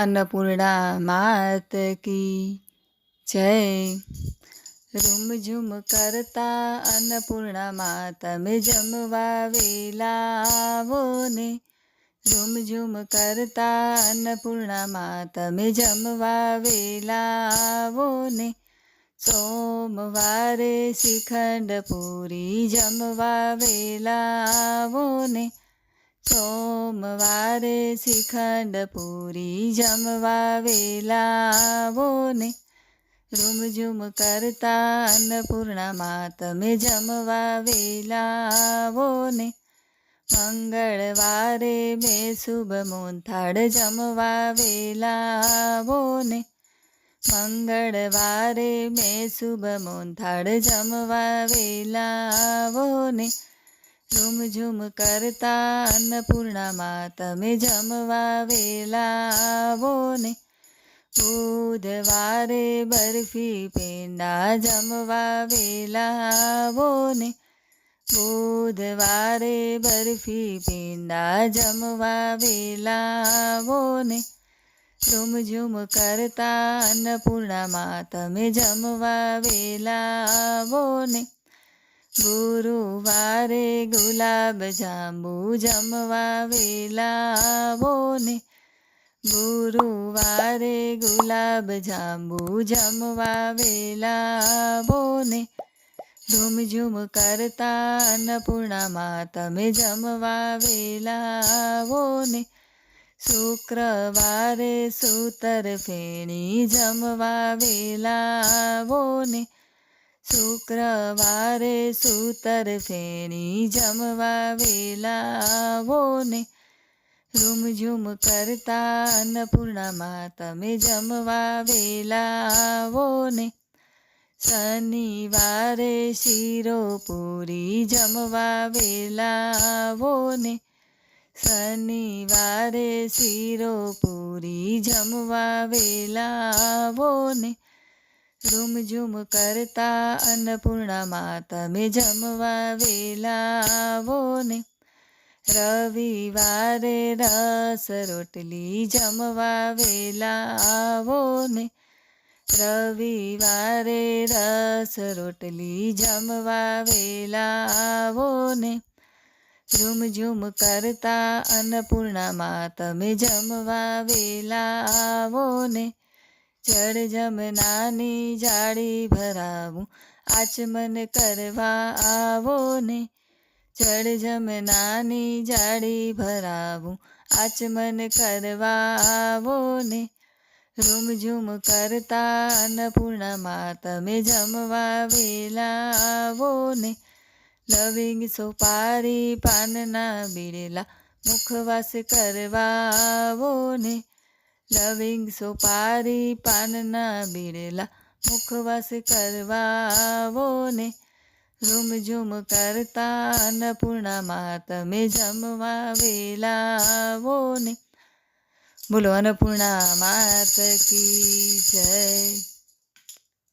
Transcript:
અન્નપૂર્ણા માત કી જય રૂમ ઝુમ કરતા અન્નપૂર્ણા માં તમે જમવા વેલા આવો ને રૂમ ઝુમ કરતા અન્નપૂર્ણા માં તમે જમવા વેલા આવો ને સોમવારે શ્રીખંડ પૂરી જમવા વેલા ને સોમવારે શ્રીખંડ પૂરી જમવા વેલા આવો ને રૂમઝુમ કરતા અન્નપૂર્ણામાં તમે જમવા વેલા આવો ને મંગળવારે મેં શુભ મોંથાળ જમવા વેલા આવો ને મંગળવારે મેં શુભ મોંથાળ જમવા વેલા આવો ને ઝુમઝુમ કરતા અન્નપૂર્ણામાં તમે જમવા વેલાવો ને બુધવારે બરફી પેંડા જમવા વેલાવો ને બુધવારે બરફી પેંડા જમવા વેલાવો ને ને ઝુમઝુમ કરતા અન્નપૂર્ણામાં તમે જમવા વેલાવો ને ગુરુવારે ગુલાબ જાંબુ જમવા વેલાવો ને ગુરુવારે ગુલાબ જાંબુ જમવા વેલાવો ને ઝુમઝુમ કરતા અન્નપૂર્ણામાં તમે જમવા વેલાવો ને શુક્રવારે સૂતર ફેણી જમવા વેલાવો ને શુક્રવારે સૂતર ફેણી જમવા વેલાવો ને રૂમઝુમ કરતા અન્નપૂર્ણામાં તમે જમવા વેલાવો ને શનિવારે શીરો પૂરી જમવા વેલાવો ને શનિવારે શીરો પૂરી જમવા વેલાવો ને રૂમઝુમ કરતા અન્નપૂર્ણામાં તમે જમવા વેલા આવો ને. રવિવારે રસ રોટલી જમવા વેલા આવો ને. રવિવારે રસ રોટલી જમવા વેલા આવો ને. ઝૂમ કરતા અન્નપૂર્ણામાં તમે જમવા વેલા ને. જળ જમનાની જાળી ભરાવું. આચમન કરવા આવો ને. જળ જમનાની જાળી ભરાવું. આચમન કરવા આવો ને. રૂમઝૂમ કરતા અન્નપૂર્ણમાં તમે જમવા વેલા આવો ને. લવિંગ સોપારી પાનના બીડેલા મુખવાસ કરવા આવો ને. લવિંગ સોપારી પાનના બીડેલા મુખવાસ કરવાવો ને. રૂમઝુમ કરતા અન્નપૂર્ણામાં તમે જમવા વેલાવો ને. બોલો અન્નપૂર્ણા માત કી જય.